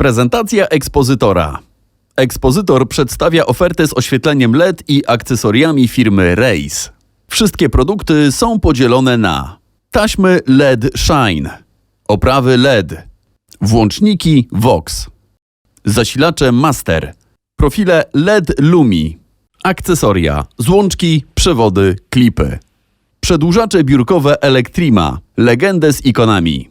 Prezentacja ekspozytora. Ekspozytor przedstawia ofertę z oświetleniem LED i akcesoriami firmy Race. Wszystkie produkty są podzielone na taśmy LED Shine, oprawy LED, włączniki Vox, zasilacze Master, profile LED Lumi, akcesoria, złączki, przewody, klipy, przedłużacze biurkowe Electrima, legendę z ikonami.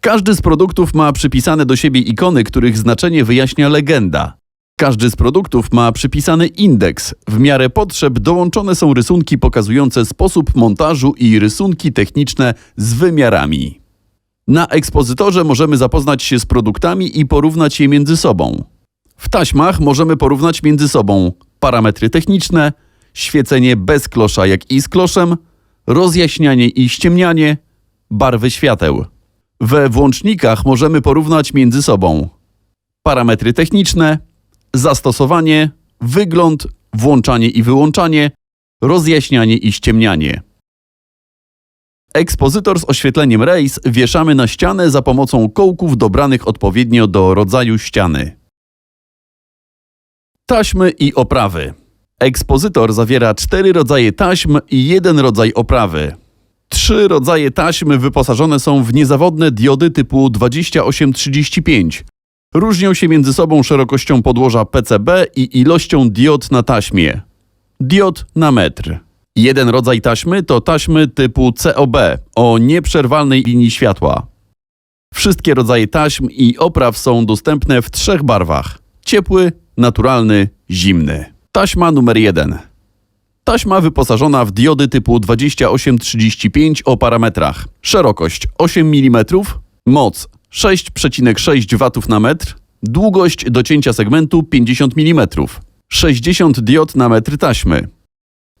Każdy z produktów ma przypisane do siebie ikony, których znaczenie wyjaśnia legenda. Każdy z produktów ma przypisany indeks. W miarę potrzeb dołączone są rysunki pokazujące sposób montażu i rysunki techniczne z wymiarami. Na ekspozytorze możemy zapoznać się z produktami i porównać je między sobą. W taśmach możemy porównać między sobą parametry techniczne, świecenie bez klosza jak i z kloszem, rozjaśnianie i ściemnianie, barwy świateł. We włącznikach możemy porównać między sobą parametry techniczne, zastosowanie, wygląd, włączanie i wyłączanie, rozjaśnianie i ściemnianie. Ekspozytor z oświetleniem Race wieszamy na ścianę za pomocą kołków dobranych odpowiednio do rodzaju ściany. Taśmy i oprawy. Ekspozytor zawiera cztery rodzaje taśm i jeden rodzaj oprawy. Trzy rodzaje taśmy wyposażone są w niezawodne diody typu 2835. Różnią się między sobą szerokością podłoża PCB i ilością diod na taśmie. Diod na metr. Jeden rodzaj taśmy to taśmy typu COB o nieprzerwalnej linii światła. Wszystkie rodzaje taśm i opraw są dostępne w trzech barwach: ciepły, naturalny, zimny. Taśma numer 1. Taśma wyposażona w diody typu 2835 o parametrach: szerokość 8 mm, moc 6,6 W na metr, długość docięcia segmentu 50 mm, 60 diod na metr taśmy.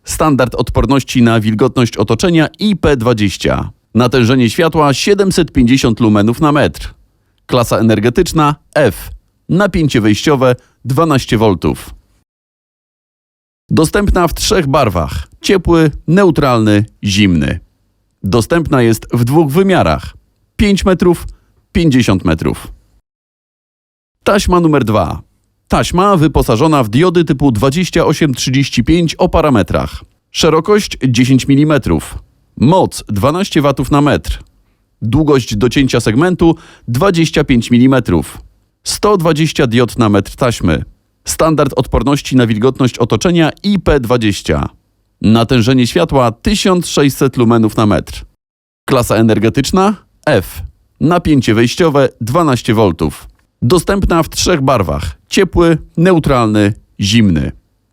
Standard odporności na wilgotność otoczenia IP20. Natężenie światła 750 lumenów na metr. Klasa energetyczna F. Napięcie wejściowe 12 V. Dostępna w trzech barwach: ciepły, neutralny, zimny. Dostępna jest w dwóch wymiarach: 5 metrów, 50 metrów. Taśma numer 2. Taśma wyposażona w diody typu 2835 o parametrach. Szerokość 10 mm. Moc 12 W na metr. Długość docięcia segmentu 25 mm. 120 diod na metr taśmy. Standard odporności na wilgotność otoczenia IP20. Natężenie światła 1600 lumenów na metr. Klasa energetyczna F. Napięcie wejściowe 12 V. Dostępna w trzech barwach: ciepły, neutralny, zimny.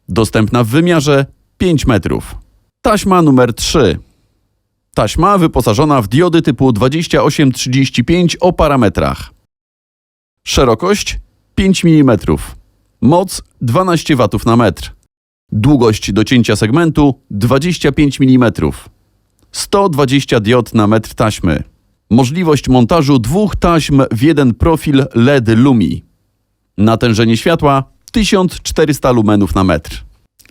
Dostępna w wymiarze 5 metrów. Taśma numer 3. Taśma wyposażona w diody typu 2835 o parametrach. Szerokość 5 mm. Moc 12 W na metr. Długość docięcia segmentu 25 mm. 120 diod na metr taśmy. Możliwość montażu dwóch taśm w jeden profil LED Lumi. Natężenie światła 1400 lumenów na metr.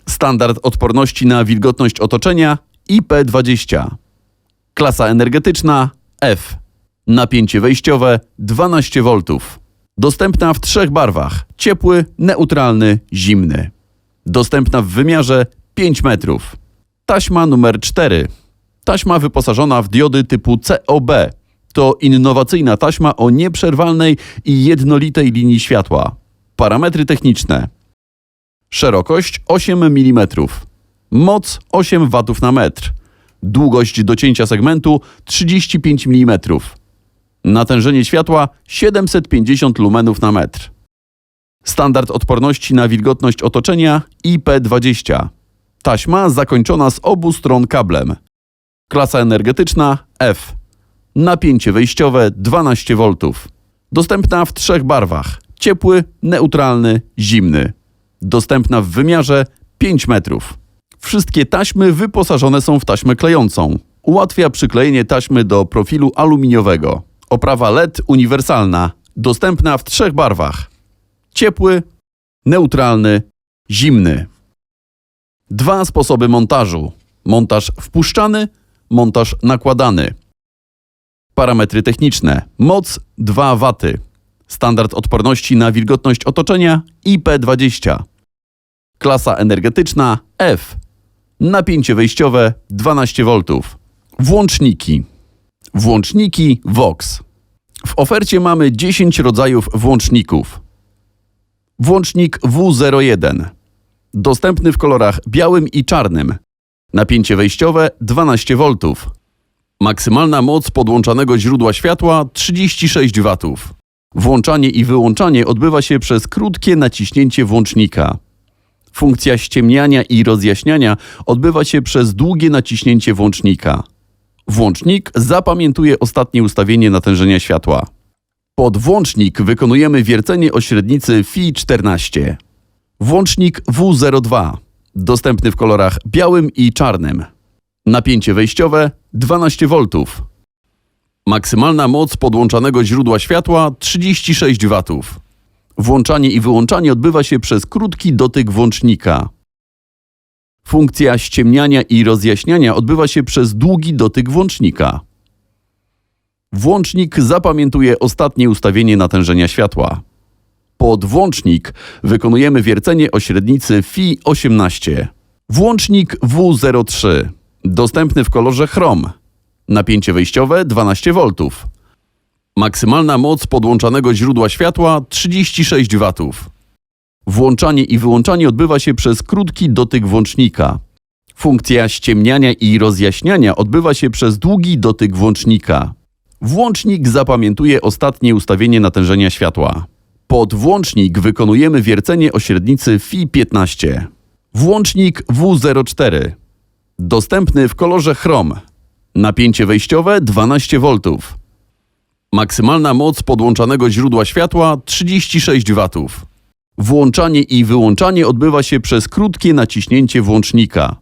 Standard odporności na wilgotność otoczenia IP20. Klasa energetyczna F. Napięcie wejściowe 12 V. Dostępna w trzech barwach: ciepły, neutralny, zimny. Dostępna w wymiarze 5 metrów. Taśma numer 4. Taśma wyposażona w diody typu COB. To innowacyjna taśma o nieprzerwalnej i jednolitej linii światła. Parametry techniczne. Szerokość 8 mm. Moc 8 W na metr. Długość docięcia segmentu 35 mm. Natężenie światła 750 lumenów na metr. Standard odporności na wilgotność otoczenia IP20. Taśma zakończona z obu stron kablem. Klasa energetyczna F. Napięcie wejściowe 12 V. Dostępna w trzech barwach: ciepły, neutralny, zimny. Dostępna w wymiarze 5 metrów. Wszystkie taśmy wyposażone są w taśmę klejącą. Ułatwia przyklejenie taśmy do profilu aluminiowego. Oprawa LED uniwersalna, dostępna w trzech barwach: ciepły, neutralny, zimny. Dwa sposoby montażu: montaż wpuszczany, montaż nakładany. Parametry techniczne: moc 2 W, Standard odporności na wilgotność otoczenia IP20. Klasa energetyczna F. Napięcie wejściowe 12 V. Włączniki. Włączniki Vox. W ofercie mamy 10 rodzajów włączników. Włącznik W01. Dostępny w kolorach białym i czarnym. Napięcie wejściowe 12 V. Maksymalna moc podłączanego źródła światła 36 W. Włączanie i wyłączanie odbywa się przez krótkie naciśnięcie włącznika. Funkcja ściemniania i rozjaśniania odbywa się przez długie naciśnięcie włącznika. Włącznik zapamiętuje ostatnie ustawienie natężenia światła. Pod włącznik wykonujemy wiercenie o średnicy Fi 14. Włącznik W02. Dostępny w kolorach białym i czarnym. Napięcie wejściowe 12 V. Maksymalna moc podłączanego źródła światła 36 W. Włączanie i wyłączanie odbywa się przez krótki dotyk włącznika. Funkcja ściemniania i rozjaśniania odbywa się przez długi dotyk włącznika. Włącznik zapamiętuje ostatnie ustawienie natężenia światła. Pod włącznik wykonujemy wiercenie o średnicy Fi 18. Włącznik W03. Dostępny w kolorze chrom. Napięcie wejściowe 12 V. Maksymalna moc podłączanego źródła światła 36 W. Włączanie i wyłączanie odbywa się przez krótki dotyk włącznika. Funkcja ściemniania i rozjaśniania odbywa się przez długi dotyk włącznika. Włącznik zapamiętuje ostatnie ustawienie natężenia światła. Pod włącznik wykonujemy wiercenie o średnicy Fi 15. Włącznik W04. Dostępny w kolorze chrom. Napięcie wejściowe 12 V. Maksymalna moc podłączanego źródła światła 36 W. Włączanie i wyłączanie odbywa się przez krótkie naciśnięcie włącznika.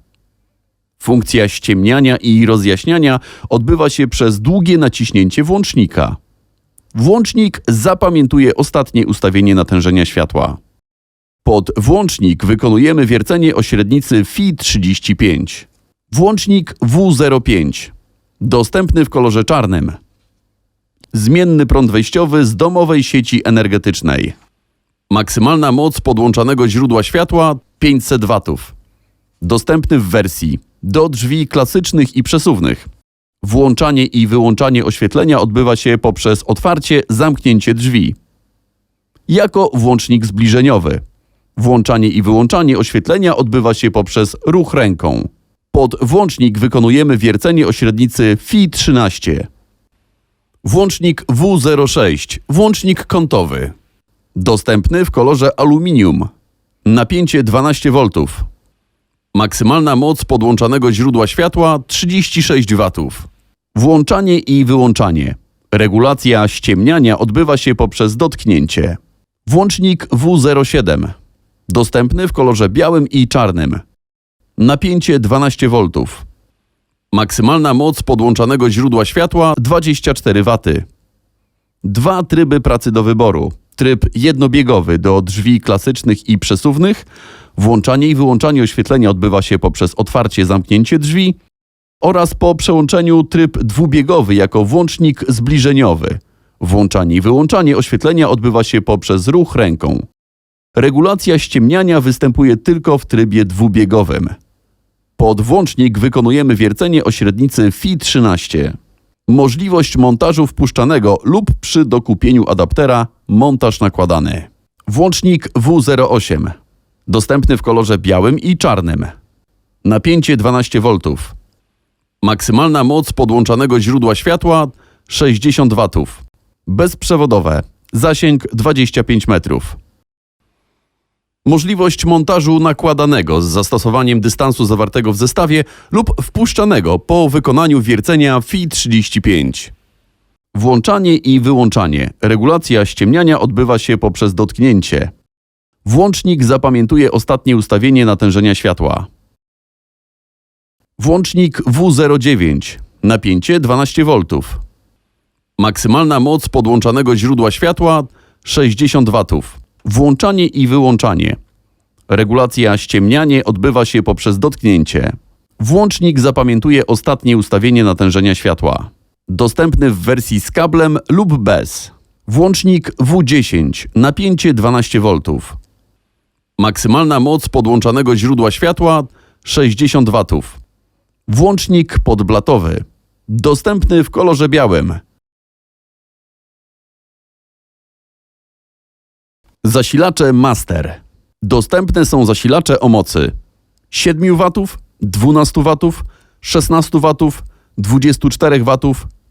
Funkcja ściemniania i rozjaśniania odbywa się przez długie naciśnięcie włącznika. Włącznik zapamiętuje ostatnie ustawienie natężenia światła. Pod włącznik wykonujemy wiercenie o średnicy Fi 35. Włącznik W05. Dostępny w kolorze czarnym. Zmienny prąd wejściowy z domowej sieci energetycznej. Maksymalna moc podłączanego źródła światła 500 W. Dostępny w wersji do drzwi klasycznych i przesuwnych. Włączanie i wyłączanie oświetlenia odbywa się poprzez otwarcie, zamknięcie drzwi. Jako włącznik zbliżeniowy. Włączanie i wyłączanie oświetlenia odbywa się poprzez ruch ręką. Pod włącznik wykonujemy wiercenie o średnicy Fi 13. Włącznik W06. Włącznik kątowy. Dostępny w kolorze aluminium. Napięcie 12 V. Maksymalna moc podłączanego źródła światła 36 W. Włączanie i wyłączanie. Regulacja ściemniania odbywa się poprzez dotknięcie. Włącznik W07. Dostępny w kolorze białym i czarnym. Napięcie 12 V. Maksymalna moc podłączanego źródła światła 24 W. Dwa tryby pracy do wyboru. Tryb jednobiegowy do drzwi klasycznych i przesuwnych. Włączanie i wyłączanie oświetlenia odbywa się poprzez otwarcie, zamknięcie drzwi oraz po przełączeniu tryb dwubiegowy jako włącznik zbliżeniowy. Włączanie i wyłączanie oświetlenia odbywa się poprzez ruch ręką. Regulacja ściemniania występuje tylko w trybie dwubiegowym. Pod włącznik wykonujemy wiercenie o średnicy Fi 13. Możliwość montażu wpuszczanego lub przy dokupieniu adaptera montaż nakładany. Włącznik W08. Dostępny w kolorze białym i czarnym. Napięcie 12 V. Maksymalna moc podłączanego źródła światła 60 W. Bezprzewodowe. Zasięg 25 metrów. Możliwość montażu nakładanego z zastosowaniem dystansu zawartego w zestawie lub wpuszczanego po wykonaniu wiercenia FI 35. Włączanie i wyłączanie. Regulacja ściemniania odbywa się poprzez dotknięcie. Włącznik zapamiętuje ostatnie ustawienie natężenia światła. Włącznik W09. Napięcie 12 V. Maksymalna moc podłączanego źródła światła 60 W. Włączanie i wyłączanie. Regulacja ściemnianie odbywa się poprzez dotknięcie. Włącznik zapamiętuje ostatnie ustawienie natężenia światła. Dostępny w wersji z kablem lub bez. Włącznik W10, napięcie 12 V. Maksymalna moc podłączanego źródła światła 60 W. Włącznik podblatowy. Dostępny w kolorze białym. Zasilacze Master. Dostępne są zasilacze o mocy 7 W, 12 W, 16 W, 24 W,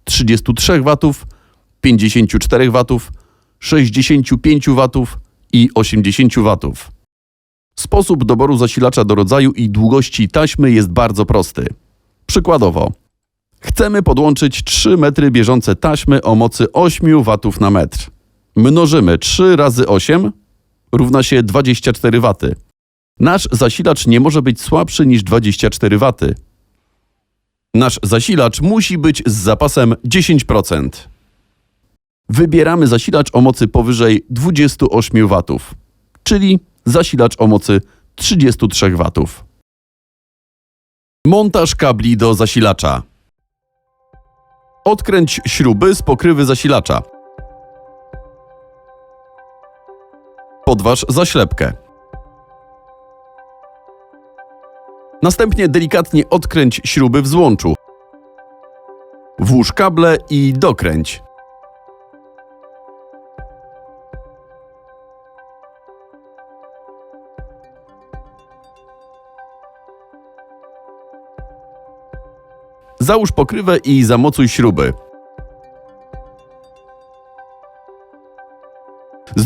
33 W, 54 W, 65 W i 80 W. Sposób doboru zasilacza do rodzaju i długości taśmy jest bardzo prosty. Przykładowo, chcemy podłączyć 3 metry bieżące taśmy o mocy 8 W na metr. Mnożymy 3 razy 8 równa się 24 W. Nasz zasilacz nie może być słabszy niż 24 W. Nasz zasilacz musi być z zapasem 10%. Wybieramy zasilacz o mocy powyżej 28 W, czyli zasilacz o mocy 33 W. Montaż kabli do zasilacza. Odkręć śruby z pokrywy zasilacza. Podważ zaślepkę. Następnie delikatnie odkręć śruby w złączu. Włóż kable i dokręć. Załóż pokrywę i zamocuj śruby.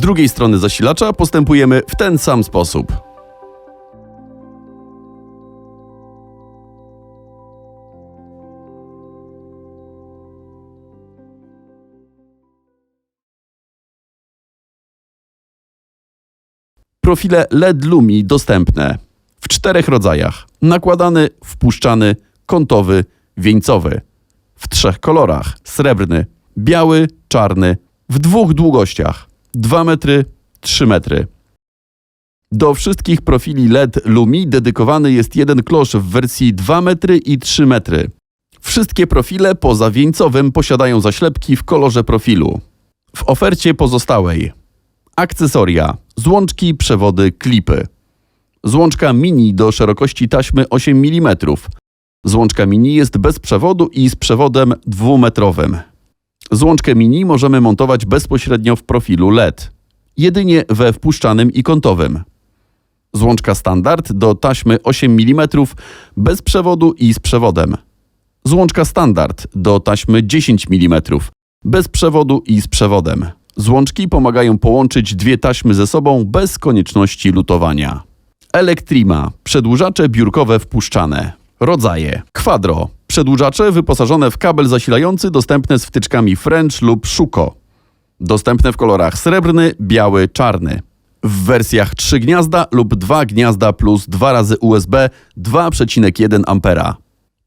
Drugiej strony zasilacza postępujemy w ten sam sposób. Profile LED Lumi dostępne w czterech rodzajach: nakładany, wpuszczany, kątowy, wieńcowy. W trzech kolorach: srebrny, biały, czarny, w dwóch długościach 2 metry, 3 metry. Do wszystkich profili LED Lumi dedykowany jest jeden klosz w wersji 2 metry i 3 metry. Wszystkie profile poza wieńcowym posiadają zaślepki w kolorze profilu. W ofercie pozostałej akcesoria, złączki, przewody, klipy. Złączka mini do szerokości taśmy 8 mm. Złączka mini jest bez przewodu i z przewodem dwumetrowym. Złączkę mini możemy montować bezpośrednio w profilu LED, jedynie we wpuszczanym i kątowym. Złączka standard do taśmy 8 mm bez przewodu i z przewodem. Złączka standard do taśmy 10 mm bez przewodu i z przewodem. Złączki pomagają połączyć dwie taśmy ze sobą bez konieczności lutowania. Elektrima przedłużacze biurkowe wpuszczane. Rodzaje: Quadro przedłużacze wyposażone w kabel zasilający dostępne z wtyczkami French lub Szuko. Dostępne w kolorach srebrny, biały, czarny. W wersjach 3 gniazda lub 2 gniazda plus 2 razy USB 2,1 A.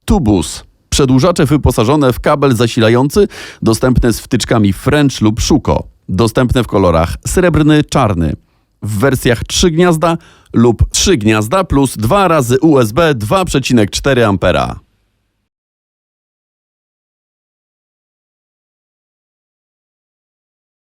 Tubus przedłużacze wyposażone w kabel zasilający dostępne z wtyczkami French lub Szuko. Dostępne w kolorach srebrny, czarny w wersjach 3 gniazda lub 3 gniazda plus 2 razy USB 2,4 A.